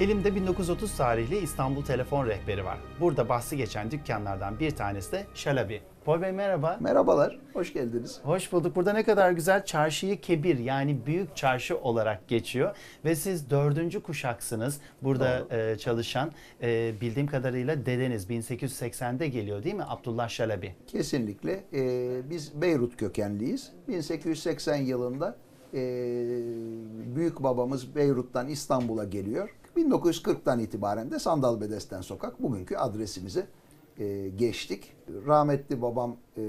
Elimde 1930 tarihli İstanbul Telefon Rehberi var. Burada bahsi geçen dükkanlardan bir tanesi de Şalabi. Pol Bey merhaba. Merhabalar, hoş geldiniz. Hoş bulduk. Burada ne kadar güzel çarşıyı kebir yani büyük çarşı olarak geçiyor. Ve siz dördüncü kuşaksınız burada e, çalışan. E, bildiğim kadarıyla dedeniz 1880'de geliyor değil mi Abdullah Şalabi? Kesinlikle e, biz Beyrut kökenliyiz. 1880 yılında e, büyük babamız Beyrut'tan İstanbul'a geliyor. 1940'tan itibaren de Sandalbedesten Sokak bugünkü adresimize e, geçtik. Rahmetli babam, e,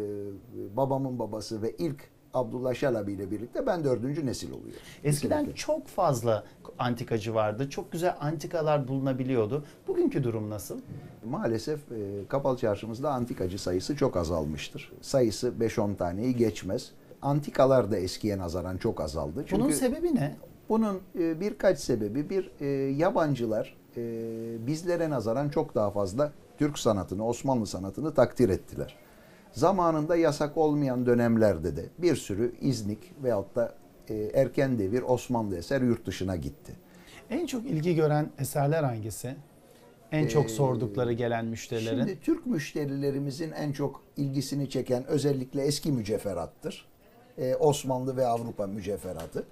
babamın babası ve ilk Abdullah Şalabi ile birlikte ben dördüncü nesil oluyor. Eskiden Kesinlikle. çok fazla antikacı vardı. Çok güzel antikalar bulunabiliyordu. Bugünkü durum nasıl? Maalesef e, Kapalı Çarşımızda antikacı sayısı çok azalmıştır. Sayısı 5-10 taneyi geçmez. Antikalar da eskiye nazaran çok azaldı. Çünkü Bunun sebebi ne? Bunun e, birkaç sebebi bir e, yabancılar e, bizlere nazaran çok daha fazla Türk sanatını, Osmanlı sanatını takdir ettiler. Zamanında yasak olmayan dönemlerde de bir sürü İznik veyahut da erken devir Osmanlı eser yurt dışına gitti. En çok ilgi gören eserler hangisi? En çok sordukları gelen müşterilerin. Şimdi Türk müşterilerimizin en çok ilgisini çeken özellikle eski mücevherattır. Ee, Osmanlı ve Avrupa mücevheratı.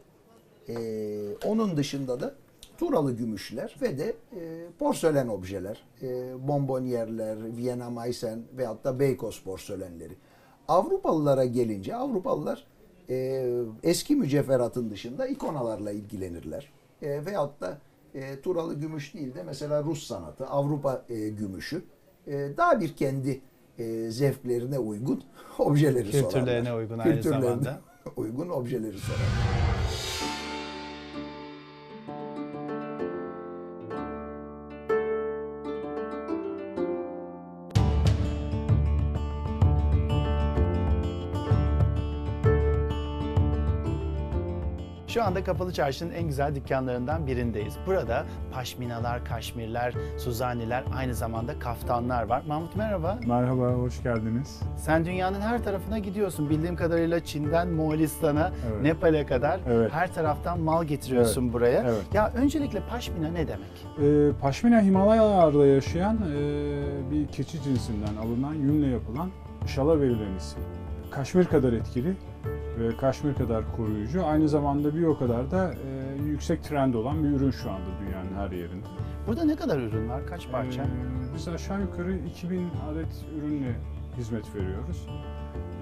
Ee, onun dışında da Turalı gümüşler ve de e, porselen objeler. E, bombonierler, Viyana Meissen veyahut da Beykoz porselenleri. Avrupalılara gelince Avrupalılar e, eski mücevheratın dışında ikonalarla ilgilenirler. E, veyahut da e, Turalı gümüş değil de mesela Rus sanatı, Avrupa e, gümüşü e, daha bir kendi e, zevklerine uygun objeleri sorarlar. Kültürlerine uygun aynı Kültürlerine zamanda. uygun objeleri sorarlar. Şu anda Kapalı Çarşı'nın en güzel dükkanlarından birindeyiz. Burada paşminalar, kaşmirler, suzaniler, aynı zamanda kaftanlar var. Mahmut merhaba. Merhaba, hoş geldiniz. Sen dünyanın her tarafına gidiyorsun. Bildiğim kadarıyla Çin'den Moğolistan'a, Evet. Nepal'e kadar Evet. her taraftan mal getiriyorsun Evet. buraya. Evet. Ya öncelikle paşmina ne demek? Ee, Paşmina Himalayalarda yaşayan e, bir keçi cinsinden alınan yünle yapılan şala verilen isim. Kaşmir kadar etkili ve kaşmir kadar koruyucu. Aynı zamanda bir o kadar da e, yüksek trend olan bir ürün şu anda dünyanın her yerinde. Burada ne kadar ürün var? Kaç parça? Ee, biz aşağı yukarı 2000 adet ürünle hizmet veriyoruz.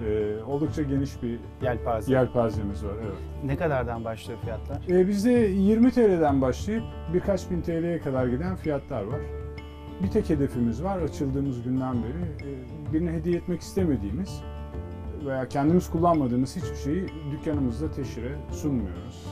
Ee, oldukça geniş bir Yelpaze. yelpazemiz var. Evet. Ne kadardan başlıyor fiyatlar? Ee, bizde 20 TL'den başlayıp birkaç bin TL'ye kadar giden fiyatlar var. Bir tek hedefimiz var açıldığımız günden beri. e, Birine hediye etmek istemediğimiz veya kendimiz kullanmadığımız hiçbir şeyi dükkanımızda teşhire sunmuyoruz.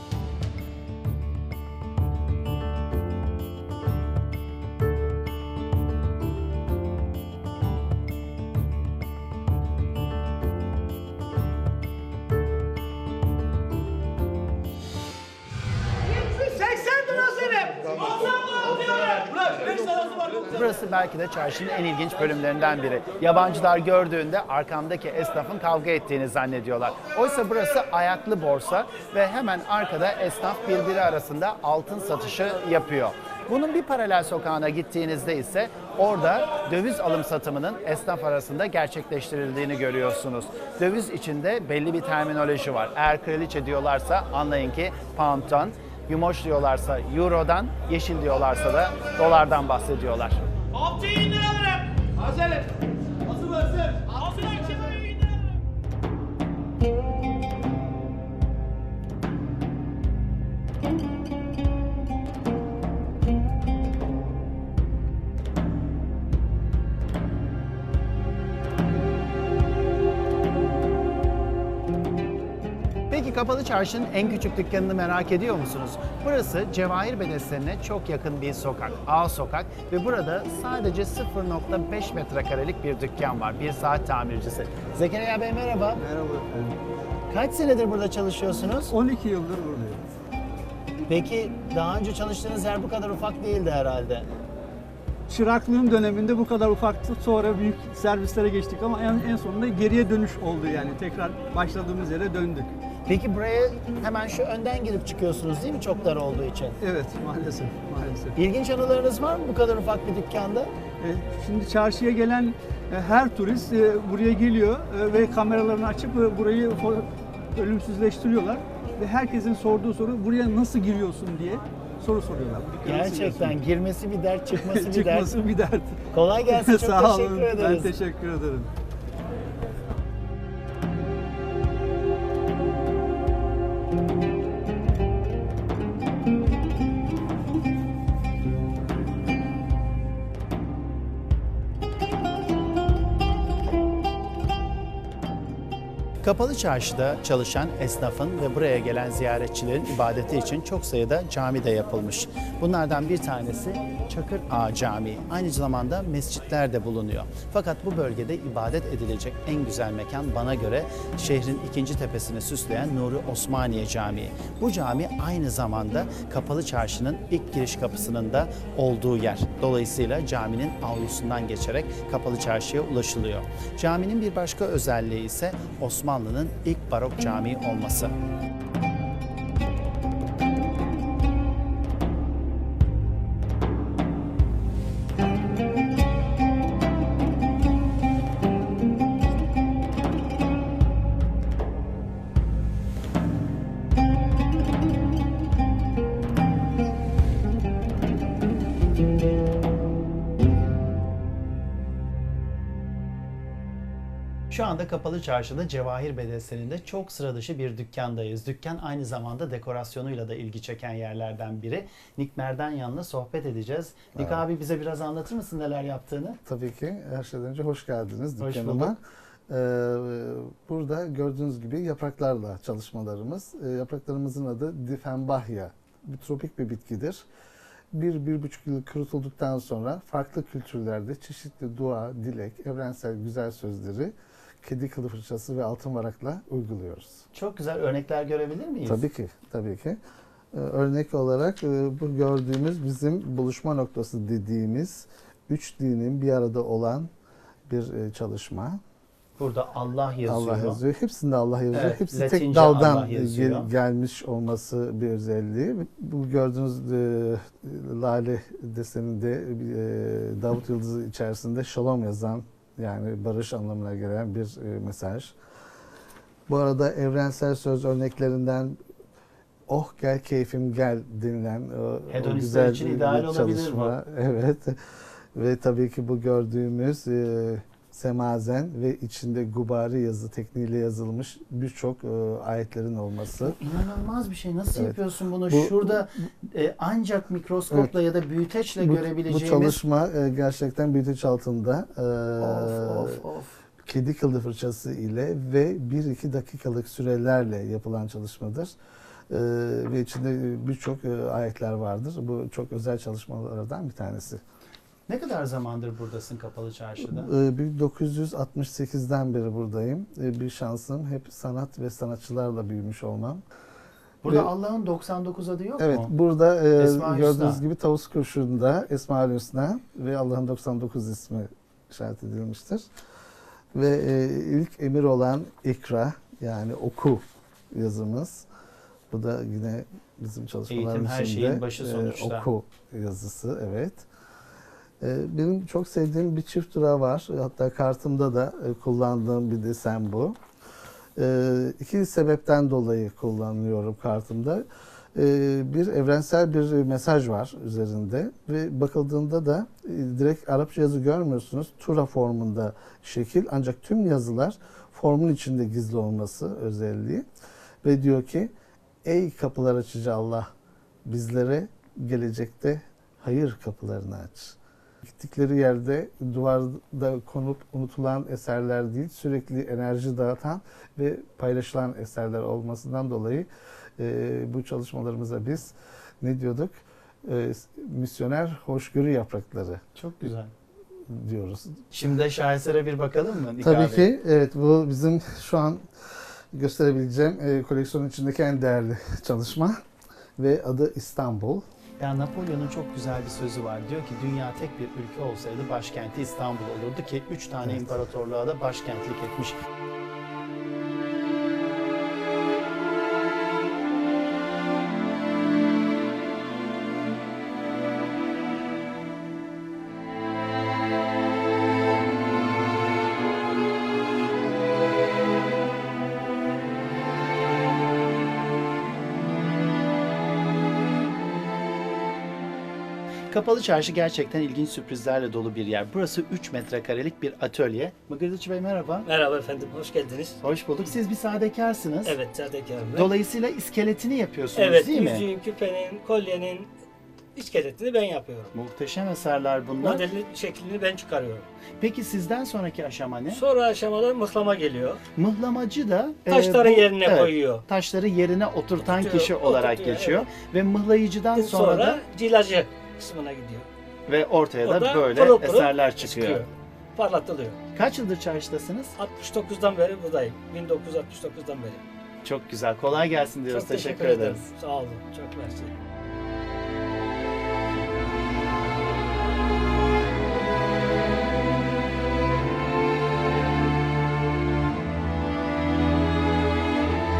Burası belki de çarşının en ilginç bölümlerinden biri. Yabancılar gördüğünde arkamdaki esnafın kavga ettiğini zannediyorlar. Oysa burası ayaklı borsa ve hemen arkada esnaf birbiri arasında altın satışı yapıyor. Bunun bir paralel sokağına gittiğinizde ise orada döviz alım satımının esnaf arasında gerçekleştirildiğini görüyorsunuz. Döviz içinde belli bir terminoloji var. Eğer kraliçe diyorlarsa anlayın ki pound'dan, yumoş diyorlarsa eurodan, yeşil diyorlarsa da dolardan bahsediyorlar. Altıyı indir alırım. Hazırım. Hazır hazır. Peki Kapalı Çarşı'nın en küçük dükkanını merak ediyor musunuz? Burası Cevahir Bedesten'e çok yakın bir sokak, A sokak ve burada sadece 0.5 metrekarelik bir dükkan var. Bir saat tamircisi. Zekeriya Bey merhaba. Merhaba. Kaç senedir burada çalışıyorsunuz? 12 yıldır buradayım. Peki daha önce çalıştığınız yer bu kadar ufak değildi herhalde. Çıraklığım döneminde bu kadar ufaktı. Sonra büyük servislere geçtik ama en, en sonunda geriye dönüş oldu yani. Tekrar başladığımız yere döndük. Peki buraya hemen şu önden girip çıkıyorsunuz değil mi çok dar olduğu için? Evet maalesef maalesef. İlginç anılarınız var mı bu kadar ufak bir dükkanda? E, Şimdi çarşıya gelen e, her turist e, buraya geliyor e, ve kameralarını açıp e, burayı fo- ölümsüzleştiriyorlar. Ve herkesin sorduğu soru buraya nasıl giriyorsun diye soru soruyorlar. Nasıl Gerçekten girmesi bir dert, çıkması giriyorsun? bir dert. Çıkması bir dert. Kolay gelsin, çok Sağ teşekkür olun. ederiz. Ben teşekkür ederim. Kapalı çarşıda çalışan esnafın ve buraya gelen ziyaretçilerin ibadeti için çok sayıda cami de yapılmış. Bunlardan bir tanesi Çakır Ağa Camii. Aynı zamanda mescitler de bulunuyor. Fakat bu bölgede ibadet edilecek en güzel mekan bana göre şehrin ikinci tepesini süsleyen Nuri Osmaniye Camii. Bu cami aynı zamanda Kapalı Çarşı'nın ilk giriş kapısının da olduğu yer. Dolayısıyla caminin avlusundan geçerek Kapalı Çarşı'ya ulaşılıyor. Caminin bir başka özelliği ise Osmanlı'nın ilk barok camii olması. Şu anda Kapalı Çarşı'da Cevahir Bedesteninde çok sıra dışı bir dükkandayız. Dükkan aynı zamanda dekorasyonuyla da ilgi çeken yerlerden biri. Nick Merdanyan'la sohbet edeceğiz. Nick abi bize biraz anlatır mısın neler yaptığını? Tabii ki. Her şeyden önce hoş geldiniz Hoş dükkanıma. bulduk. Ee, burada gördüğünüz gibi yapraklarla çalışmalarımız. Ee, yapraklarımızın adı Diffenbachia. Bir tropik bir bitkidir. Bir, bir buçuk yıl kurutulduktan sonra farklı kültürlerde çeşitli dua, dilek, evrensel güzel sözleri kedi kılı fırçası ve altın varakla uyguluyoruz. Çok güzel örnekler görebilir miyiz? Tabii ki, tabii ki. Ee, örnek olarak e, bu gördüğümüz bizim buluşma noktası dediğimiz üç dinin bir arada olan bir e, çalışma. Burada Allah yazıyor. Allah yazıyor. Hepsinde Allah yazıyor. Evet, Hepsi Latince tek daldan gel- gelmiş olması bir özelliği. Bu gördüğünüz e, lale deseninde e, Davut Yıldızı içerisinde şalom yazan yani barış anlamına gelen bir e, mesaj. Bu arada evrensel söz örneklerinden Oh gel keyfim gel denilen o, o Hedonistler güzel için ideal olabilir çalışma. Evet. Ve tabii ki bu gördüğümüz e, semazen ve içinde gubari yazı tekniğiyle yazılmış birçok e, ayetlerin olması. İnanılmaz bir şey. Nasıl Evet. yapıyorsun bunu? Bu- Şurada e, ancak mikroskopla ya da büyüteçle Bu, bu görebileceğimiz... çalışma e, gerçekten büyüteç altında e, Of of of. kedi kılı fırçası ile ve 1-2 dakikalık sürelerle yapılan çalışmadır. E, ve içinde birçok e, ayetler vardır. Bu çok özel çalışmalardan bir tanesi. Ne kadar zamandır buradasın Kapalı Çarşı'da? Ee, bir 968'den beri buradayım. Ee, Bir şansım hep sanat ve sanatçılarla büyümüş olmam. Burada Ve- Allah'ın 99 adı yok Evet, mu? burada e, gördüğünüz Hüsna. gibi tavus kurşununda Esma-ül Hüsna ve Allah'ın 99 ismi işaret edilmiştir. Ve e, ilk emir olan ikra yani oku yazımız. Bu da yine bizim çalışmalarımız Eğitim her şeyin başı e, sonuçta. oku yazısı evet. E, benim çok sevdiğim bir çift durağı var. Hatta kartımda da e, kullandığım bir desen bu. E, iki sebepten dolayı kullanıyorum kartımda. E, bir evrensel bir mesaj var üzerinde ve bakıldığında da e, direkt Arapça yazı görmüyorsunuz. Tura formunda şekil ancak tüm yazılar formun içinde gizli olması özelliği. Ve diyor ki ey kapılar açıcı Allah bizlere gelecekte hayır kapılarını aç. Gittikleri yerde duvarda konup unutulan eserler değil, sürekli enerji dağıtan ve paylaşılan eserler olmasından dolayı e, bu çalışmalarımıza biz ne diyorduk? E, misyoner hoşgörü yaprakları Çok güzel. diyoruz. Şimdi şahesere bir bakalım mı? Nick Tabii abi? ki evet bu bizim şu an gösterebileceğim e, koleksiyonun içindeki en değerli çalışma ve adı İstanbul. Ya Napolyon'un çok güzel bir sözü var. Diyor ki dünya tek bir ülke olsaydı başkenti İstanbul olurdu ki üç tane Evet. imparatorluğa da başkentlik etmiş. Kapalı Çarşı gerçekten ilginç sürprizlerle dolu bir yer. Burası 3 metrekarelik bir atölye. Mıgırdıç Bey merhaba. Merhaba efendim, hoş geldiniz. Hoş bulduk. Siz bir sadekarsınız. Evet, sahtekarım ben. Dolayısıyla iskeletini yapıyorsunuz Evet, değil mi? yüzüğün, küpenin, kolyenin iskeletini ben yapıyorum. Muhteşem eserler bunlar. Modelin şeklini ben çıkarıyorum. Peki sizden sonraki aşama ne? Sonra aşamada mıhlama geliyor. Mıhlamacı da e, Taşları yerine evet, koyuyor. Taşları yerine oturtan Oturtuyor, kişi olarak oturtuyor, geçiyor ve mıhlayıcıdan sonra, Sonra, da cilacı kısmına gidiyor. ve ortaya da Orada böyle pırıl pırıl eserler çıkıyor. Parlatılıyor. Kaç yıldır çarşıdasınız? 69'dan beri buradayım. 1969'dan beri. Çok güzel. Kolay gelsin diyoruz. Çok teşekkür, ederiz. ederim. Sağ olun. Çok mersi.